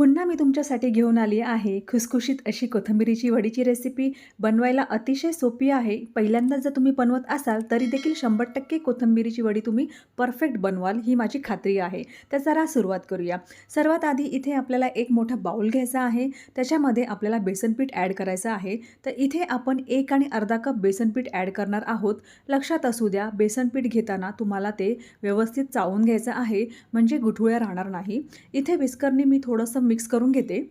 पुन्हा मी तुमच्यासाठी घेऊन आली आहे खुसखुशीत अशी कोथिंबिरीची वडीची रेसिपी बनवायला अतिशय सोपी आहे. पहिल्यांदा जर तुम्ही बनवत असाल तरी देखील शंभर टक्के कोथिंबिरीची वडी तुम्ही परफेक्ट बनवाल ही माझी खात्री आहे. तर जरा सुरुवात करूया. सर्वात आधी इथे आपल्याला एक मोठा बाऊल घ्यायचा आहे. त्याच्यामध्ये आपल्याला बेसनपीठ ॲड करायचं आहे. तर इथे आपण एक आणि अर्धा कप बेसनपीठ ॲड करणार आहोत. लक्षात असू द्या बेसनपीठ घेताना तुम्हाला ते व्यवस्थित चावून घ्यायचं आहे. म्हणजे गुठुळ्या राहणार नाही. इथे विस्करने मी थोडंसं मिक्स करून घेते.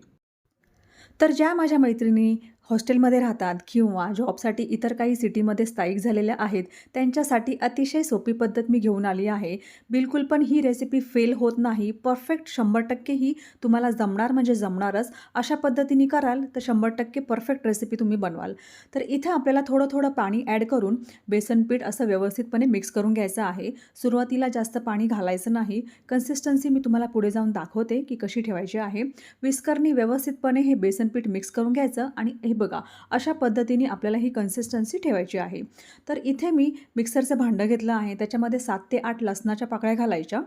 तर ज्या माझ्या मैत्रिणी हॉस्टेलमध्ये राहतात किंवा जॉबसाठी इतर काही सिटीमध्ये स्थायिक झालेल्या आहेत त्यांच्यासाठी अतिशय सोपी पद्धत मी घेऊन आली आहे. बिलकुल पण ही रेसिपी फेल होत नाही. परफेक्ट शंभर टक्के ही तुम्हाला जमणार म्हणजे जमणारच. अशा पद्धतीने कराल तर शंभर टक्के परफेक्ट रेसिपी तुम्ही बनवाल. तर इथे आपल्याला थोडं थोडं पाणी ॲड करून बेसन पीठ असं व्यवस्थितपणे मिक्स करून घ्यायचं आहे. सुरुवातीला जास्त पाणी घालायचं नाही. कन्सिस्टन्सी मी तुम्हाला पुढे जाऊन दाखवते की कशी ठेवायची आहे. विस्करनी व्यवस्थितपणे हे बेसन पीठ मिक्स करून घ्यायचं आणि हे बघा अशा पद्धतीने आपल्याला ही कन्सिस्टन्सी ठेवायची आहे. तर इथे मी मिक्सरचं भांडं घेतलं आहे. त्याच्यामध्ये सात ते आठ लसणाच्या पाकळ्या घालायच्या.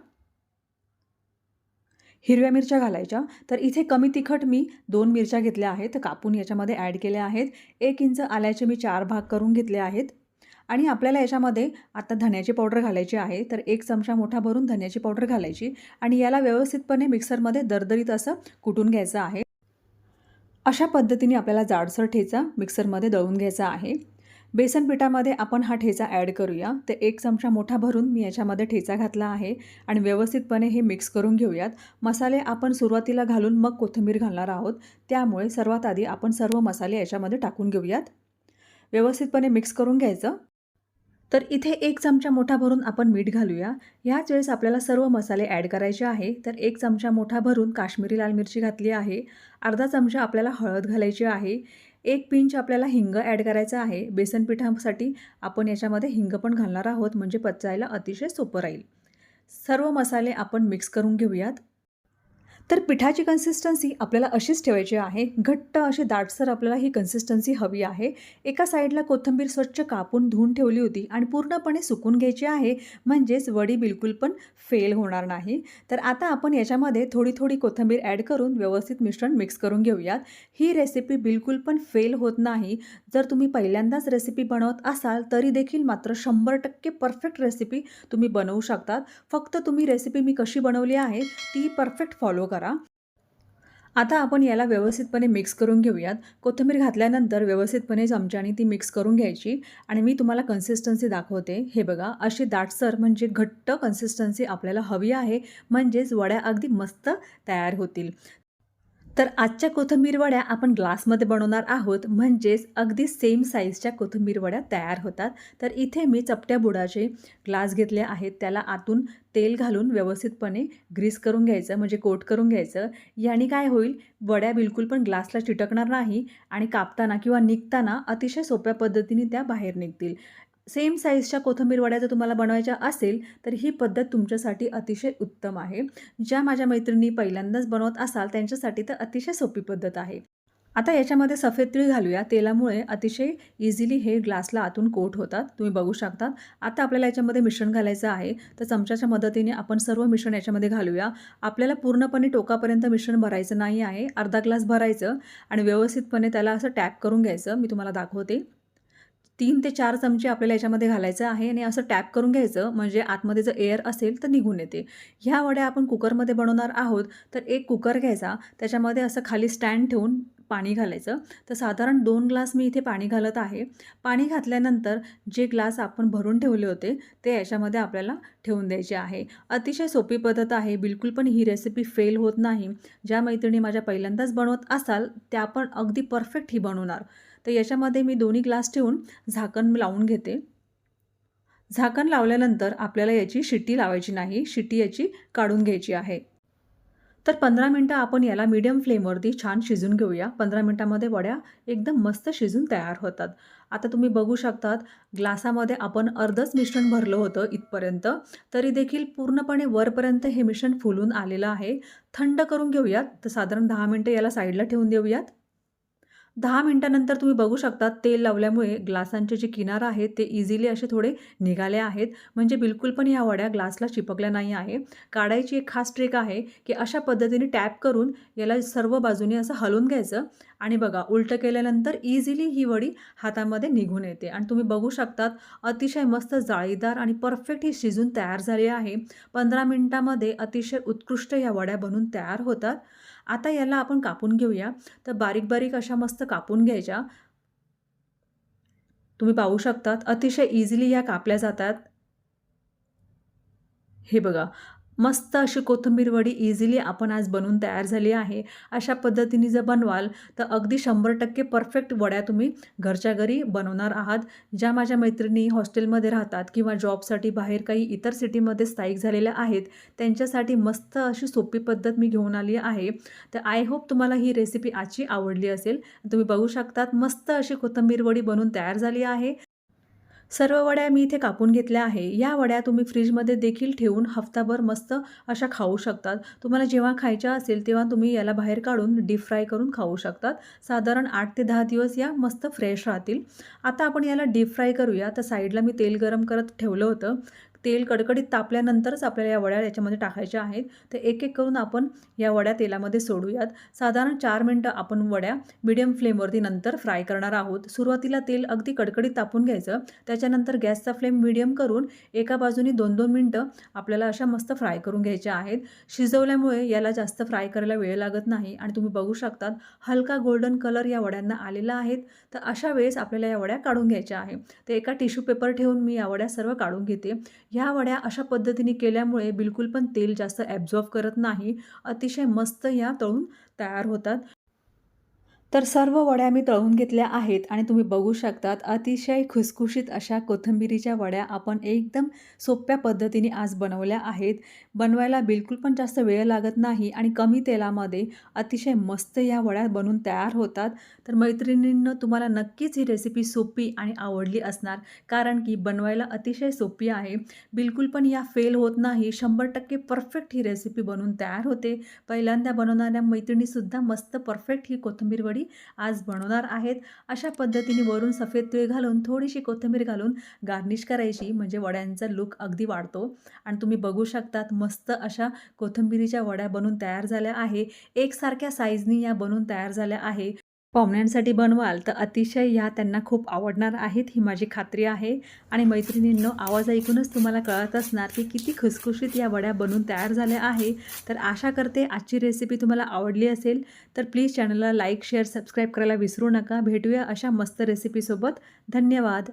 हिरव्या मिरच्या घालायच्या. तर इथे कमी तिखट मी दोन मिरच्या घेतल्या आहेत. कापून याच्यामध्ये ॲड केल्या आहेत. एक इंच आल्याचे मी चार भाग करून घेतले आहेत. आणि आपल्याला याच्यामध्ये आता धन्याची पावडर घालायची आहे. तर एक चमचा मोठा भरून धन्याची पावडर घालायची. आणि याला व्यवस्थितपणे मिक्सरमध्ये दरदरीत असं कुटून घ्यायचं आहे. अशा पद्धतीने आपल्याला जाडसर ठेचा मिक्सरमध्ये दळून घ्यायचा आहे. बेसन पिठामध्ये आपण हा ठेचा ॲड करूया. ते एक चमचा मोठा भरून मी याच्यामध्ये ठेचा घातला आहे आणि व्यवस्थितपणे हे मिक्स करून घेऊयात. मसाले आपण सुरुवातीला घालून मग कोथिंबीर घालणार आहोत. त्यामुळे सर्वात आधी आपण सर्व मसाले याच्यामध्ये टाकून घेऊयात. व्यवस्थितपणे मिक्स करून घ्यायचं. तर इथे एक चमचा मोठा भरून आपण मीठ घालूया. ह्याच वेळेस आपल्याला सर्व मसाले ॲड करायचे आहे. तर एक चमचा मोठा भरून काश्मीरी लाल मिरची घातली आहे. अर्धा चमचा आपल्याला हळद घालायची आहे. एक पिंच आपल्याला हिंग ॲड करायचं आहे. बेसन पिठासाठी आपण याच्यामध्ये हिंग पण घालणार आहोत. म्हणजे पचायला अतिशय सोपं राहील. सर्व मसाले आपण मिक्स करून घेऊयात. तर पिठाची कन्सिस्टन्सी आपल्याला अशीच ठेवायची आहे. घट्ट अशी दाटसर आपल्याला ही कन्सिस्टन्सी हवी आहे. एका साईडला कोथिंबीर स्वच्छ कापून धुवून ठेवली होती आणि पूर्णपणे सुकून घ्यायची आहे. म्हणजेच वडी बिलकुल पण फेल होणार नाही. तर आता आपण याच्यामध्ये थोडी थोडी कोथिंबीर ॲड करून व्यवस्थित मिश्रण मिक्स करून घेऊयात. ही रेसिपी बिलकुल पण फेल होत नाही. जर तुम्ही पहिल्यांदाच रेसिपी बनवत असाल तरी देखील मात्र शंभर टक्के परफेक्ट रेसिपी तुम्ही बनवू शकतात. फक्त तुम्ही रेसिपी मी कशी बनवली आहे ती परफेक्ट फॉलो करा. आता आपण याला व्यवस्थितपणे मिक्स करून घेऊयात. कोथिंबीर घातल्यानंतर व्यवस्थितपणे चमच्याने ती मिक्स करून घ्यायची. आणि मी तुम्हाला कन्सिस्टन्सी दाखवते. हे बघा अशी दाटसर म्हणजे घट्ट कन्सिस्टन्सी आपल्याला हवी आहे. म्हणजेच वड्या अगदी मस्त तयार होतील. तर आजच्या कोथिंबीर वड्या आपण ग्लासमध्ये बनवणार आहोत. म्हणजेच अगदी सेम साईजच्या कोथिंबीर वड्या तयार होतात. तर इथे मी चपट्या बुडाचे ग्लास घेतले आहेत. त्याला आतून तेल घालून व्यवस्थितपणे ग्रीस करून घ्यायचं म्हणजे कोट करून घ्यायचं. याने काय होईल? वड्या बिलकुल पण ग्लासला चिटकणार नाही आणि कापताना किंवा निघताना अतिशय सोप्या पद्धतीने त्या बाहेर निघतील. सेम साईजच्या कोथंबीर वड्या जर तुम्हाला बनवायच्या असेल तर ही पद्धत तुमच्यासाठी अतिशय उत्तम आहे. ज्या माझ्या मैत्रिणी पहिल्यांदाच बनवत असाल त्यांच्यासाठी तर अतिशय सोपी पद्धत आहे. आता याच्यामध्ये सफेद तीळ घालूया. तेलामुळे अतिशय इझिली हे ग्लासला आतून कोट होतात. तुम्ही बघू शकता. आता आपल्याला याच्यामध्ये मिश्रण घालायचं आहे. तर चमच्याच्या मदतीने आपण सर्व मिश्रण याच्यामध्ये घालूया. आपल्याला पूर्णपणे टोकापर्यंत मिश्रण भरायचं नाही आहे. अर्धा ग्लास भरायचं आणि व्यवस्थितपणे त्याला असं टॅप करून घ्यायचं. मी तुम्हाला दाखवते. तीन ते चार चमचे आपल्याला याच्यामध्ये घालायचं आहे आणि असं टॅप करून घ्यायचं. म्हणजे आतमध्ये जर एअर असेल तर निघून येते. ह्या वड्या आपण कुकरमध्ये बनवणार आहोत तर एक कुकर घ्यायचा. त्याच्यामध्ये असं खाली स्टँड ठेवून पाणी घालायचं. तर साधारण दोन ग्लास मी इथे पाणी घालत आहे. पाणी घातल्यानंतर जे ग्लास आपण भरून ठेवले होते ते याच्यामध्ये आपल्याला ठेवून द्यायचे आहे. अतिशय सोपी पद्धत आहे. बिलकुल पण ही रेसिपी फेल होत नाही. ज्या मैत्रिणी माझ्या पहिल्यांदाच बनवत असाल त्या पण अगदी परफेक्ट ही बनवणार. तर याच्यामध्ये मी दोन्ही ग्लास ठेवून झाकण लावून घेते. झाकण लावल्यानंतर आपल्याला याची शिट्टी लावायची नाही शिट्टी याची काढून घ्यायची आहे. तर पंधरा मिनटं आपण याला मीडियम फ्लेमवरती छान शिजून घेऊया. पंधरा मिनटामध्ये वड्या एकदम मस्त शिजून तयार होतात. आता तुम्ही बघू शकतात ग्लासामध्ये आपण अर्धच मिश्रण भरलं होतं इथपर्यंत. तरी देखील पूर्णपणे वरपर्यंत हे मिश्रण फुलून आलेलं आहे. थंड करून घेऊयात. तर साधारण दहा मिनटं याला साईडला ठेवून देऊयात. दहा मिनटानंतर तुम्ही बघू शकता तेल लावल्यामुळे ग्लासांचे जे किनार आहेत ते इझिली असे थोडे निघाले आहेत. म्हणजे बिलकुल पण ह्या वड्या ग्लासला चिपकल्या नाही आहे. काढायची एक खास ट्रिक आहे की अशा पद्धतीने टॅप करून याला सर्व बाजूने असं हलवून घ्यायचं. आणि बघा उलटं केल्यानंतर इझिली ही वडी हातामध्ये निघून येते. आणि तुम्ही बघू शकतात अतिशय मस्त जाळीदार आणि परफेक्ट ही शिजून तयार झाली आहे. पंधरा मिनटामध्ये अतिशय उत्कृष्ट या वड्या बनून तयार होतात. आता याला आपण कापून घेऊया. तर बारीक बारीक अशा मस्त कापून घ्यायच्या. तुम्ही पाहू शकतात अतिशय इझिली या कापल्या जातात. हे बघा मस्त अशी कोथिंबीर वडी इझिली आपण आज बनवून तयार झाली आहे. अशा पद्धतीने जर बनवाल तर अगदी शंभर टक्के परफेक्ट वड्या तुम्ही घरच्या घरी बनवणार आहात. ज्या माझ्या मैत्रिणी हॉस्टेलमध्ये राहतात किंवा जॉबसाठी बाहेर काही इतर सिटीमध्ये स्थायिक झालेल्या आहेत त्यांच्यासाठी मस्त अशी सोपी पद्धत मी घेऊन आली आहे. तर आय होप तुम्हाला ही रेसिपी आजची आवडली असेल. तुम्ही बघू शकतात मस्त अशी कोथिंबीर वडी बनवून तयार झाली आहे. सर्व वड्या मी इथे कापून घेतल्या आहे. या वड्या तुम्ही फ्रीजमध्ये देखील ठेवून हफ्ताभर मस्त अशा खाऊ शकतात. तुम्हाला जेव्हा खायच्या असेल तेव्हा तुम्ही याला बाहेर काढून डीप फ्राय करून खाऊ शकतात. साधारण आठ ते दहा दिवस या मस्त फ्रेश राहतील. आता आपण याला डीप फ्राय करूया. तर साईडला मी तेल गरम करत ठेवलं होतं. तेल कडकडीत तापल्यानंतरच आपल्याला या वड्या याच्यामध्ये टाकायच्या आहेत. तर एक एक करून आपण या वड्या तेलामध्ये सोडूयात. साधारण चार मिनटं आपण वड्या मिडियम फ्लेमवरती नंतर फ्राय करणार आहोत. सुरुवातीला तेल अगदी कडकडीत तापून घ्यायचं. त्याच्यानंतर गॅसचा फ्लेम मिडियम करून एका बाजूने दोन दोन मिनटं आपल्याला अशा मस्त फ्राय करून घ्यायच्या आहेत. शिजवल्यामुळे याला जास्त फ्राय करायला वेळ लागत नाही आणि तुम्ही बघू शकतात हलका गोल्डन कलर या वड्यांना आलेला आहेत तर अशा वेळेस आपल्याला या वड्या काढून घ्यायच्या आहे. तर एका टिश्यू पेपर ठेवून मी या वड्या सर्व काढून घेते. ह्या वड्या अशा पद्धतीने केल्यामुळे बिलकुल पण तेल जास्त ॲब्झॉर्ब करत नाही. अतिशय मस्त ह्या तळून तयार होतात. तर सर्व वड्या मी तळून घेतल्या आहेत आणि तुम्ही बघू शकतात अतिशय खुसखुशीत अशा कोथिंबिरीच्या वड्या आपण एकदम सोप्या पद्धतीने आज बनवल्या आहेत. बनवायला बिलकुल पण जास्त वेळ लागत नाही आणि कमी तेलामध्ये अतिशय मस्त या वड्या बनून तयार होतात. तर मैत्रिणींनं तुम्हाला नक्कीच ही रेसिपी सोपी आणि आवडली असणार कारण की बनवायला अतिशय सोपी आहे. बिलकुल पण या फेल होत नाही. शंभर टक्के परफेक्ट ही रेसिपी बनवून तयार होते. पहिल्यांदा बनवणाऱ्या मैत्रिणीसुद्धा मस्त परफेक्ट ही कोथिंबीर वडी आज बनवणार आहेत. अशा पद्धतीने वरून सफेद तीळ घालून थोडीशी कोथिंबीर घालून गार्निश करायची. म्हणजे वड्यांचा लुक अगदी वाढतो. आणि तुम्ही बघू शकतात मस्त अशा कोथिंबिरीच्या वड्या बनवून तयार झाल्या आहे. एकसारख्या साईजनी या बनवून तयार झाल्या आहे. पाहुण्यांसाठी बनवाल तर अतिशय ह्या त्यांना खूप आवडणार आहेत ही माझी खात्री आहे. आणि मैत्रिणींनो आवाज ऐकूनच तुम्हाला कळत असणार की किती खुसखुशीत या वड्या बनवून तयार झाल्या आहे. तर आशा करते आजची रेसिपी तुम्हाला आवडली असेल. तर प्लीज चॅनलला लाईक शेअर सबस्क्राईब करायला विसरू नका. भेटूया अशा मस्त रेसिपीसोबत धन्यवाद.